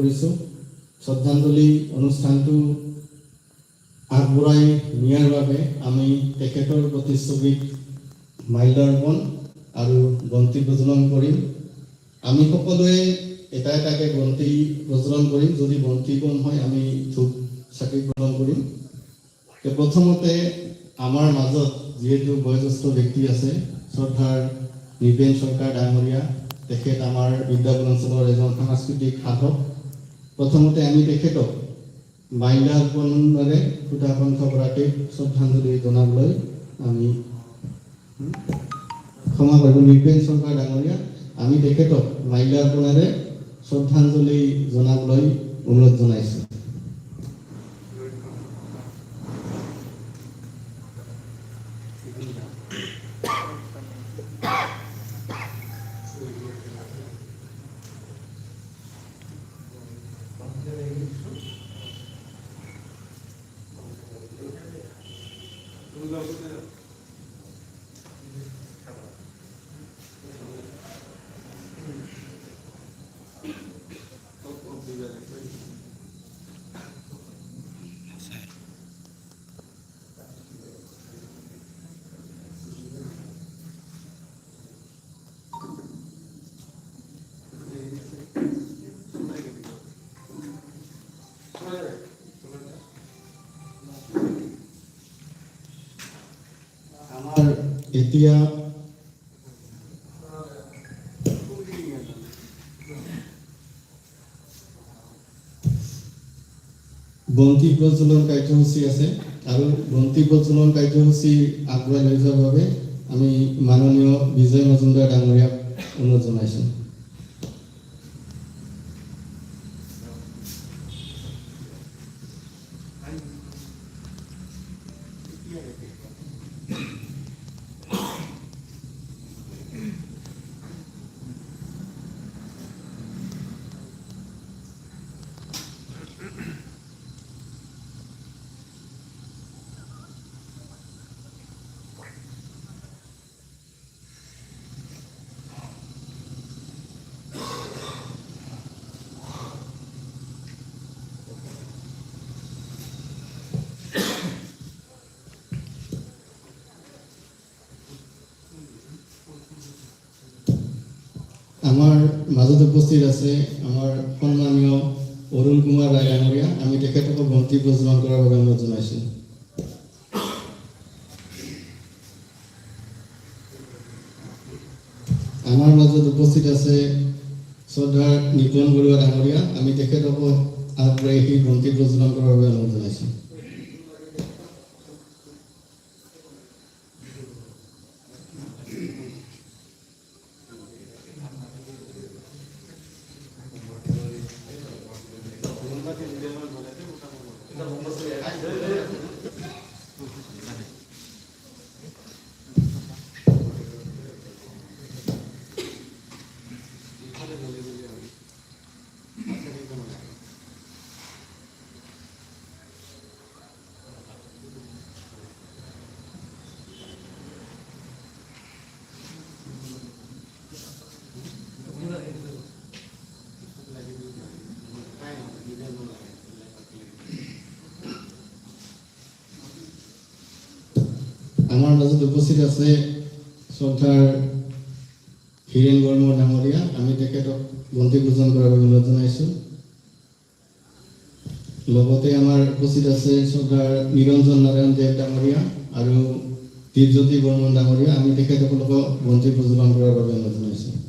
কৰিছোঁ। শ্ৰদ্ধাঞ্জলি অনুষ্ঠানটো আগবঢ়াই নিয়াৰ বাবে আমি তেখেতৰ প্ৰতিচ্ছবিত মাল্যাৰ্পণ আৰু বন্তি প্ৰজ্বলন কৰিম। আমি সকলোৱে এটা এটাকে বন্তি প্ৰজ্বলন কৰিম। যদি বন্তি কম হয়, আমি ধূপ চাকি প্ৰদান কৰিম। প্ৰথমতে আমাৰ মাজত যিহেতু বয়োজ্যেষ্ঠ ব্যক্তি আছে, শ্ৰদ্ধাৰ নিপেন চৰকাৰ ডাঙৰীয়া, তেখেত আমাৰ বিদ্যাপন অঞ্চলৰ এজন সাংস্কৃতিক সাধক। প্ৰথমতে আমি তেখেতক মাল্যাৰ্পণেৰে সুধা গৰাকীক শ্ৰদ্ধাঞ্জলি জনাবলৈ আমি ক্ষমা কৰিব নৃপেন চৰকাৰ ডাঙৰীয়া, আমি তেখেতক মাল্যাৰ্পণেৰে শ্ৰদ্ধাঞ্জলি জনাবলৈ অনুৰোধ জনাইছোঁ আমাৰ এতিয়া বন্তি প্ৰজ্বলন কাৰ্যসূচী আছে আৰু বন্তি প্ৰজ্বলন কাৰ্যসূচী আগুৱাই লৈ যোৱাৰ বাবে আমি মাননীয় বিজয় মজুমদাৰ ডাঙৰীয়াক অনুৰোধ জনাইছোঁ। আমাৰ মাজত উপস্থিত আছে আমাৰ সন্মানীয় অৰুণ কুমাৰ ৰায় ডাঙৰীয়া আমি তেখেতক বন্তি প্ৰজ্বলন কৰাৰ বাবে অনুৰোধ জনাইছোঁ। আমাৰ মাজত উপস্থিত আছে শ্ৰদ্ধাৰ নিপন বৰুৱা ডাঙৰীয়া আমি তেখেতকো আগবাঢ়ি সেই বন্তি প্ৰজ্বলন কৰাৰ বাবে অনুৰোধ জনাইছোঁ আমাৰ মাজত উপস্থিত আছে শ্ৰদ্ধাৰ হীৰেণ বর্ম ডাঙৰীয়া আমি তেখেতক বন্তি পূজন কৰাৰ বাবে অনুৰোধ জনাইছোঁ। লগতে আমাৰ উপস্থিত আছে শ্ৰদ্ধাৰ নিৰঞ্জন নাৰায়ণ দেৱ ডাঙৰীয়া আৰু দীপজ্যোতি বৰ্মন ডাঙৰীয়া আমি তেখেতক বন্তি প্ৰজ্বলন কৰাৰ বাবে অনুৰোধ জনাইছোঁ।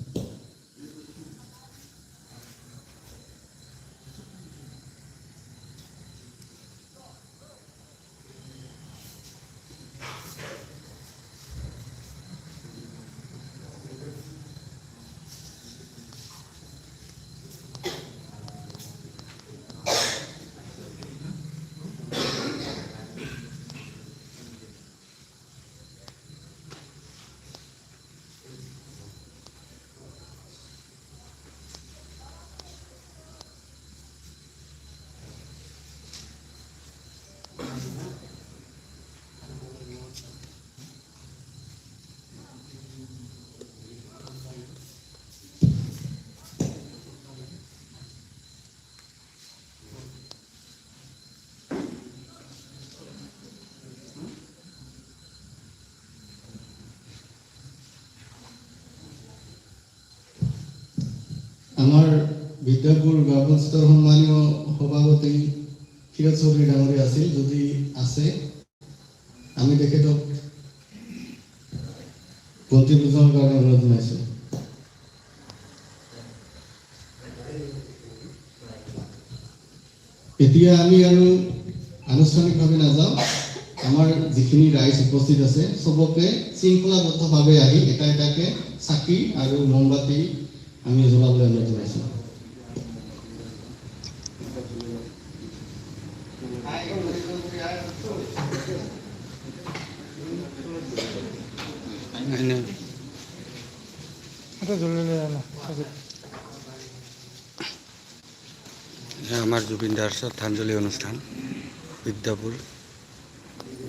বিদ্যাপুৰ গাঁও পঞ্চায়তৰ সন্মানীয় সভাপতি ক্ষীৰত চৌধুৰী ডাঙৰীয়া আছিল, যদি আছে, আমি তেখেতক বন্তি পূজনৰ কাৰণে অনুৰোধ এতিয়া আমি আৰু আনুষ্ঠানিকভাৱে নাযাওঁ। আমাৰ যিখিনি ৰাইজ উপস্থিত আছে, চবকে শৃংখলাবদ্ধভাৱে আহি এটা এটাকে চাকি আৰু মমবাতি আমি জ্বলাবলৈ অনুৰোধ জনাইছোঁ। এটা জ্বলে না এয়া আমাৰ জুবিন দাৰ শ্ৰদ্ধাঞ্জলি অনুষ্ঠান বিদ্যাপুৰ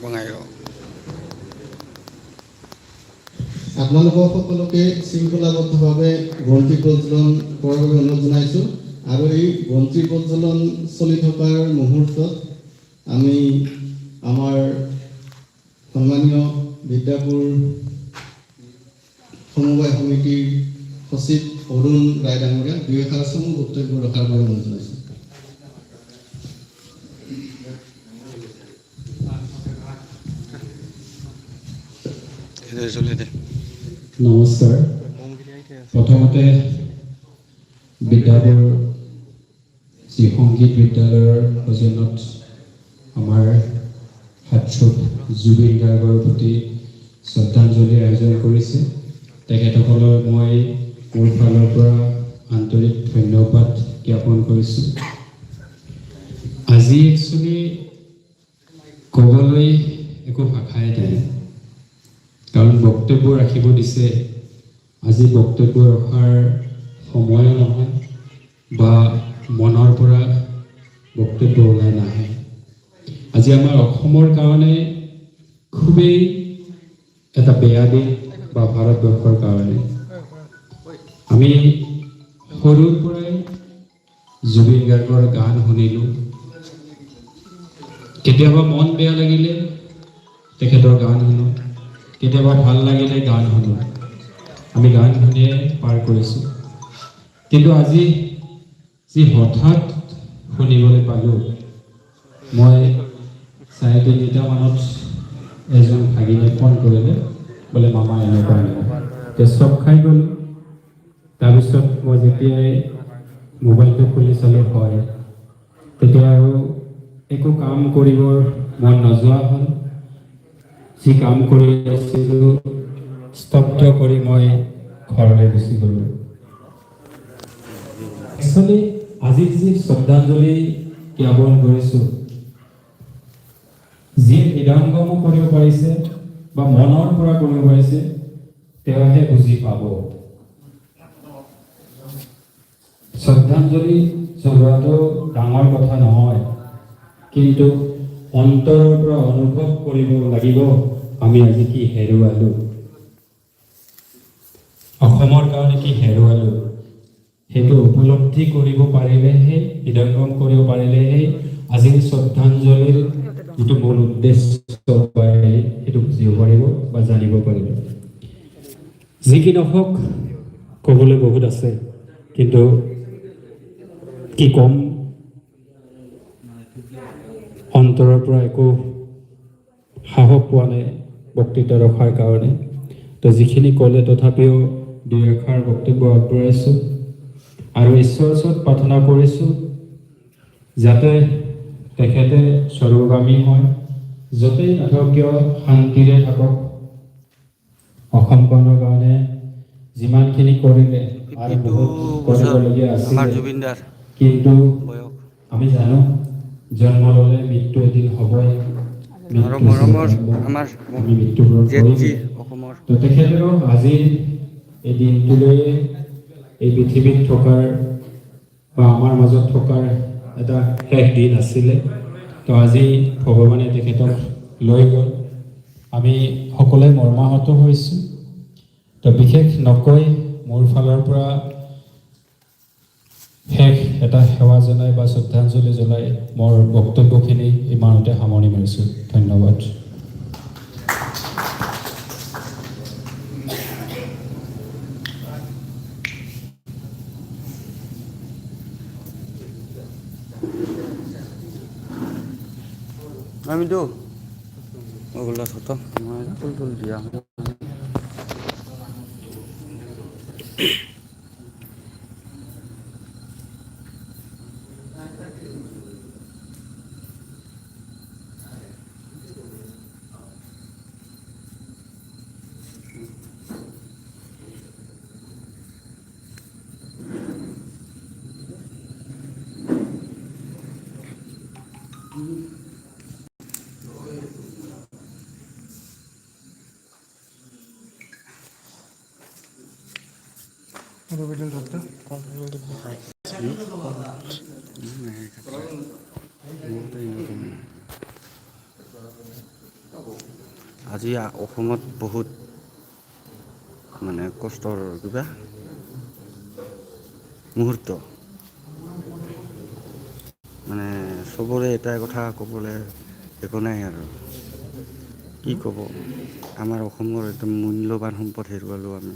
বঙাইগাঁও আপোনালোকক সকলোকে শৃংখলাবদ্ধভাৱে বন্তি প্ৰজ্বলন কৰাৰ বাবে অনুৰোধ জনাইছোঁ। আৰু এই বন্তি প্ৰজ্বলন চলি থকাৰ মুহূৰ্তত আমি আমাৰ সন্মানীয় বিদ্যাপুৰ সমবায় সমিতিৰ সচিব অৰুণ ৰায় ডাঙৰীয়া দুই এষাৰ চমু বক্তব্য ৰখাৰ বাবে অনুৰোধ জনাইছোঁ। চলি নমস্কাৰ। প্ৰথমতে বিদ্যালয়ৰ যি সংগীত বিদ্যালয়ৰ সৌজন্যত আমাৰ হাতচুক জুবিন গাৰ্গৰ প্ৰতি শ্ৰদ্ধাঞ্জলি আয়োজন কৰিছে। তেখেতসকলক মই মোৰ ফালৰ পৰা আন্তৰিক ধন্যবাদ জ্ঞাপন কৰিছোঁ। আজি একচুৱেলি ক'বলৈ একো ভাষাই নাই। কাৰণ বক্তব্য ৰাখিব দিছে। আজি বক্তব্য ৰখাৰ সময়ো নহয় বা মনৰ পৰা বক্তব্য ওলাই নাহে। আজি আমাৰ অসমৰ কাৰণে খুবেই এটা বেয়া দিন বা ভাৰতবৰ্ষৰ কাৰণে। আমি সৰুৰ পৰাই জুবিন গাৰ্গৰ গান শুনিলোঁ। কেতিয়াবা মন বেয়া লাগিলে তেখেতৰ গান শুনো। কেতিয়াবা ভালো লাগিলে গান শুনো। আমি গান শুনিয়ে পাৰ কৰিছোঁ। কিন্তু আজি যি হঠাৎ শুনিবলৈ পালোঁ, মই চাৰে তিনিটা মানত এজন ভাগিনে ফোন কৰিলে, বোলে, মামা, এনেকুৱা এনেকুৱা। চব খাই গ'লোঁ। তাৰপিছত মই যেতিয়াই মোবাইলটো খুলি চালোঁ, হয়। তেতিয়া আৰু একো কাম কৰিবৰ মন নোযোৱা হ'ল। যি কাম কৰি আছিলোঁ স্তব্ধ কৰি মই ঘৰলৈ গুচি গ'লোঁ। একচুৱেলি আজি যি শ্ৰদ্ধাঞ্জলি জ্ঞাপন কৰিছোঁ, যিয়ে হৃদয়ংগমো কৰিব পাৰিছে বা মনৰ পৰা কৰিব পাৰিছে, তেওঁহে বুজি পাব। শ্ৰদ্ধাঞ্জলি জনোৱাটো ডাঙৰ কথা নহয়, কিন্তু অন্তৰৰ পৰা অনুভৱ কৰিব লাগিব। আমি আজি কি হেৰুৱালো? অসমৰ কাৰণে কি হেৰুৱালো? সেইটো উপলব্ধি কৰিব পাৰিলেহে হৃদয়ংগম কৰিব পাৰিলেহে আজিৰ শ্ৰদ্ধাঞ্জলিৰ যিটো মূল উদ্দেশ্য সেইটো বুজিব পাৰিব বা জানিব পাৰিব। যি কি নহওক, ক'বলৈ বহুত আছে, কিন্তু কি ক'ম? অন্তৰৰ পৰা একো সাহস পোৱা নাই। বক্তৃতা ৰখাৰ কাৰণে। তো যিখিনি ক'লে তথাপিও দুই এষাৰ বক্তব্য আগবঢ়াইছোঁ। আৰু ঈশ্বৰৰ ওচৰত প্ৰাৰ্থনা কৰিছোঁ যাতে তেখেতে স্বৰ্গগামী হয় য'তেই নাথাকক কিয় শান্তিৰে থাকক। অসমখনৰ কাৰণে যিমানখিনি কৰিলে আৰু বহুত কৰিবলগীয়া আছিলে কিন্তু আমি জানো জন্ম ল'লে মৃত্যু এদিন হ'বই। তেখেতেও আজিৰ এই দিনটোলৈয়ে এই পৃথিৱীত থকাৰ বা আমাৰ মাজত থকাৰ এটা শেষ দিন আছিলে। তো আজি ভগৱানে তেখেতক লৈ গ'ল। আমি সকলোৱে মৰ্মাহত হৈছোঁ। তো বিশেষ নকৈ মোৰ ফালৰ পৰা শেষ এটা সেৱা জনাই বা শ্ৰদ্ধাঞ্জলি জনাই মোৰ বক্তব্যখিনি ইমানতে সামৰণি মাৰিছোঁ ধন্যবাদ আমি তো ওগুলো ছোট আমার ফুল টুল দিয়া। আজি অসমত বহুত মানে কষ্টৰ কিবা মুহূৰ্ত। মানে চবৰে এটাই কথা ক'বলৈ একো নাই আৰু। কি ক'ব? আমাৰ অসমৰ একদম মূল্যৱান সম্পদ হেৰুৱালোঁ আমি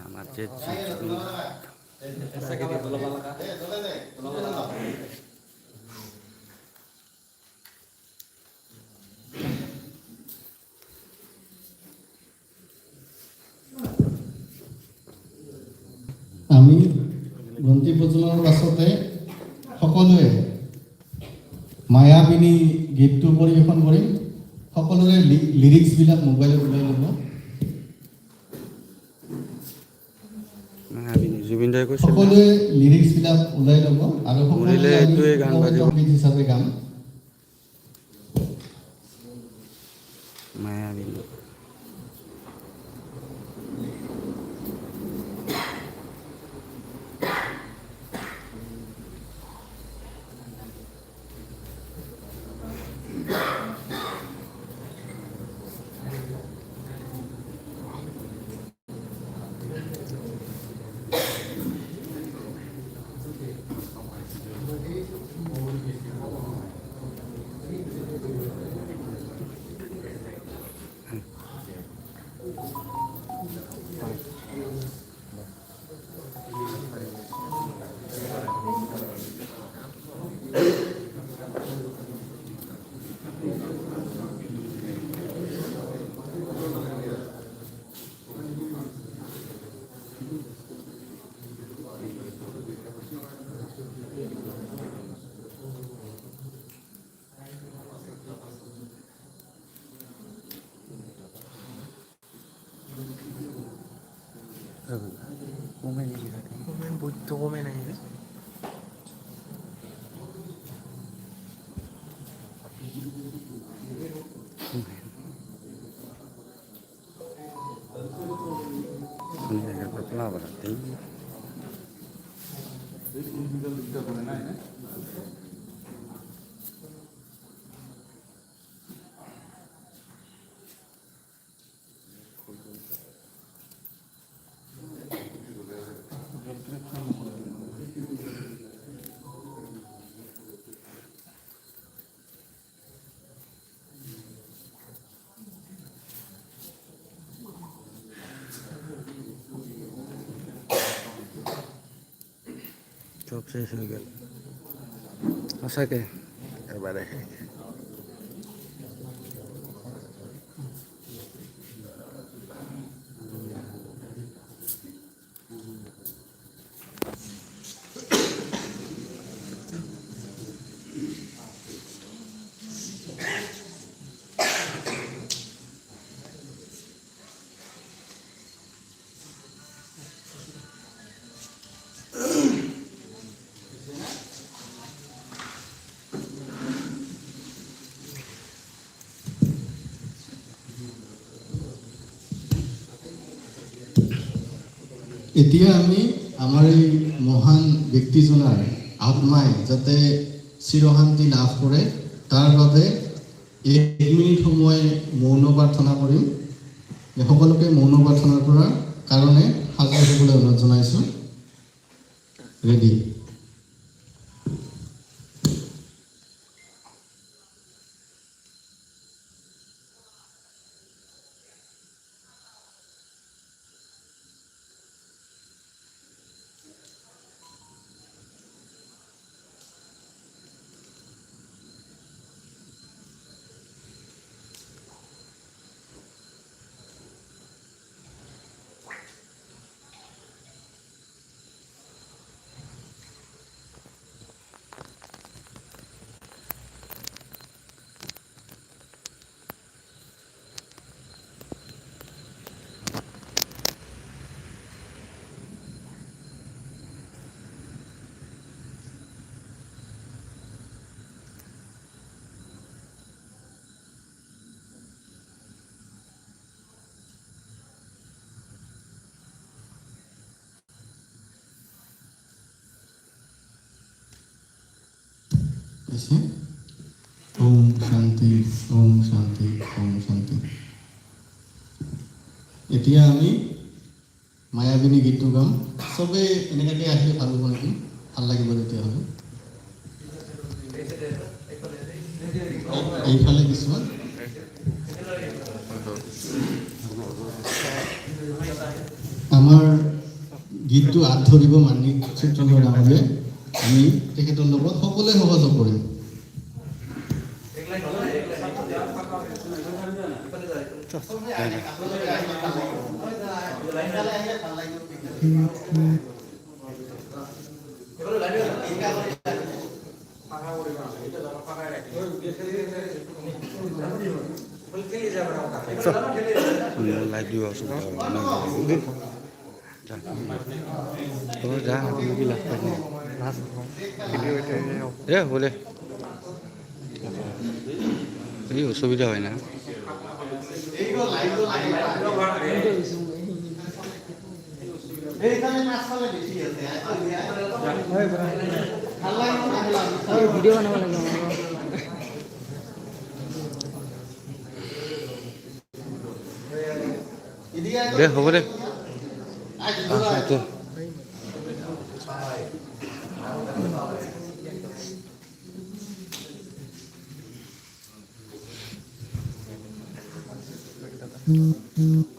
আমার আমি গ্ৰন্থি প্ৰজননৰ পাছতে সকলোৱে মায়াবিনী গীতটো পৰিৱেশন কৰিম সকলোৰে লিৰিক্সবিলাক মোবাইলত ওলাই लोगों में नहीं সব শেষ হয়ে গেল সঁচাকে এবারে এতিয়া আমি আমাৰ এই মহান ব্যক্তিজনাৰ আত্মাই যাতে চিৰশান্তি লাভ কৰে, তাৰ বাবে এক মিনিট সময় মৌন প্ৰাৰ্থনা কৰিম। সকলোকে মৌন প্ৰাৰ্থনা কৰাৰ কাৰণে সাজু হ'বলৈ অনুৰোধ জনাইছোঁ। ৰেডি আছে? ওম শান্তি ওম শান্তি ওম শান্তি। এতিয়া আমি মায়াবিনী গীতটো গাম। চবেই এনেকুৱাকৈ আহিলে ভালো হ'ব নেকি? ভালো লাগিব তেতিয়াহ'লে। এইফালে কিছুমান। আমাৰ গীতটো আঁত ধৰিব মানিক সূত্ৰধৰ ডাঙৰীয়াই আমি তেখেতৰ লগত সকলোৱে সহযোগ কৰিম লাইট দিব অসুবিধা যা তই যা তুমি লাভ পাই এ দে এই অসুবিধা হয় না। দে হ'ব দে তো একদম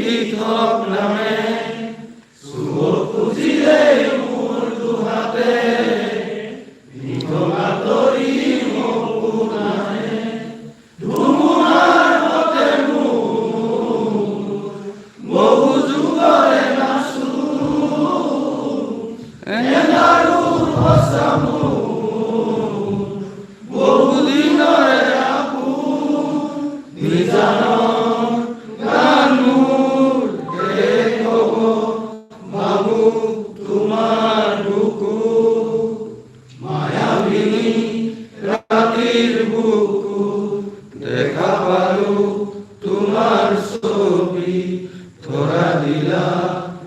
দিঠক নামে চুব খুজিলে ilaha love.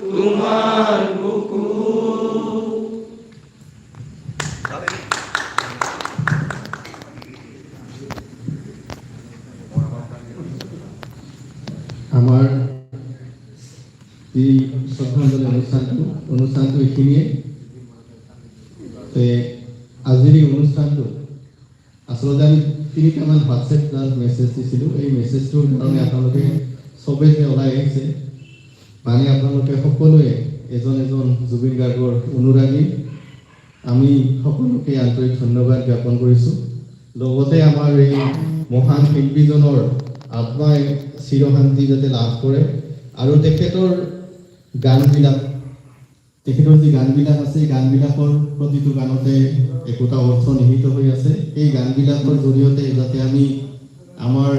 তোমার আমার এই শ্রদ্ধাঞ্জলি অনুষ্ঠানটু অনুষ্ঠানটু এইখিনিয়ে আজিৰ এই অনুষ্ঠানটো আচলতে আমি তিনিটামান হোৱাটছএপ প্লাছ মেছেজ দিছিলোঁ, এই মেছেজটোৰ কাৰণে আপোনালোকে চবেই যে ওলাই আহিছে মানে আপোনালোকে সকলোৱে এজন এজন জুবিন গাৰ্গৰ অনুৰাগী। আমি সকলোকে আন্তৰিক ধন্যবাদ জ্ঞাপন কৰিছোঁ। লগতে আমাৰ এই মহান শিল্পীজনৰ আত্মাই চিৰশান্তি যাতে লাভ কৰে। আৰু তেখেতৰ গানবিলাক, তেখেতৰ যি গানবিলাক আছে, এই গানবিলাকৰ প্ৰতিটো গানতে একোটা অৰ্থ নিহিত হৈ আছে। এই গানবিলাকৰ জৰিয়তে যাতে আমি আমাৰ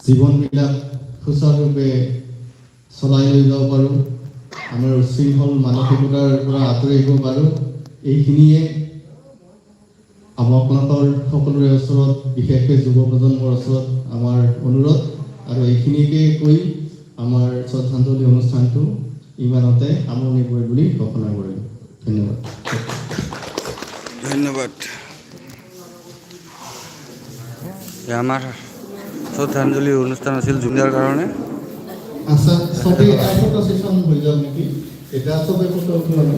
জীৱনবিলাক সুচাৰুৰূপে চলাই লৈ যাব পাৰোঁ। আমাৰ উচ্ছৃংখল মানসিকতাৰ পৰা আঁতৰি আহিব পাৰোঁ। এইখিনিয়ে আপোনালোকৰ সকলোৰে ওচৰত, বিশেষকৈ যুৱ প্ৰজন্মৰ ওচৰত আমাৰ অনুৰোধ। আৰু এইখিনিকে কৈ আমাৰ শ্ৰদ্ধাঞ্জলি অনুষ্ঠানটো ইমানতে সামৰণি পৰিম বুলি ঘোষণা কৰিলোঁ। ধন্যবাদ। ধন্যবাদ। আমাৰ শ্ৰদ্ধাঞ্জলি অনুষ্ঠান আছিল জুবিনাৰ কাৰণে। আচ্ছা এটা ফটো ছেশ্যন হৈ যাওক নেকি? এতিয়া চবেই ফটো উঠিব আমি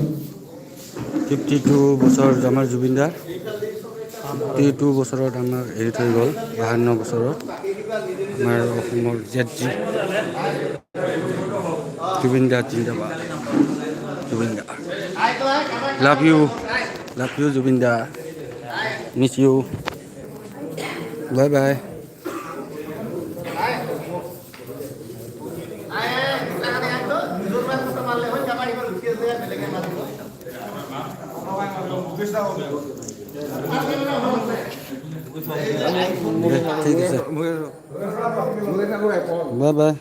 ফিফটি টু বছৰ আমাৰ জুবিনদাৰ ফিফটি টু বছৰত আমাৰ এৰি থৈ গ'ল, বাহান্ন বছৰত, আমাৰ অসমৰ জেট জি জুবিন দা জিন্দাবাদ জুবিন দা love you love you Zubeen the miss you bye by ঠিক আছে বাই বাই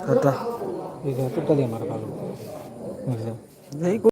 টাটা এই যে তোরটা দিয়ে মারা ভালো বুঝছ এই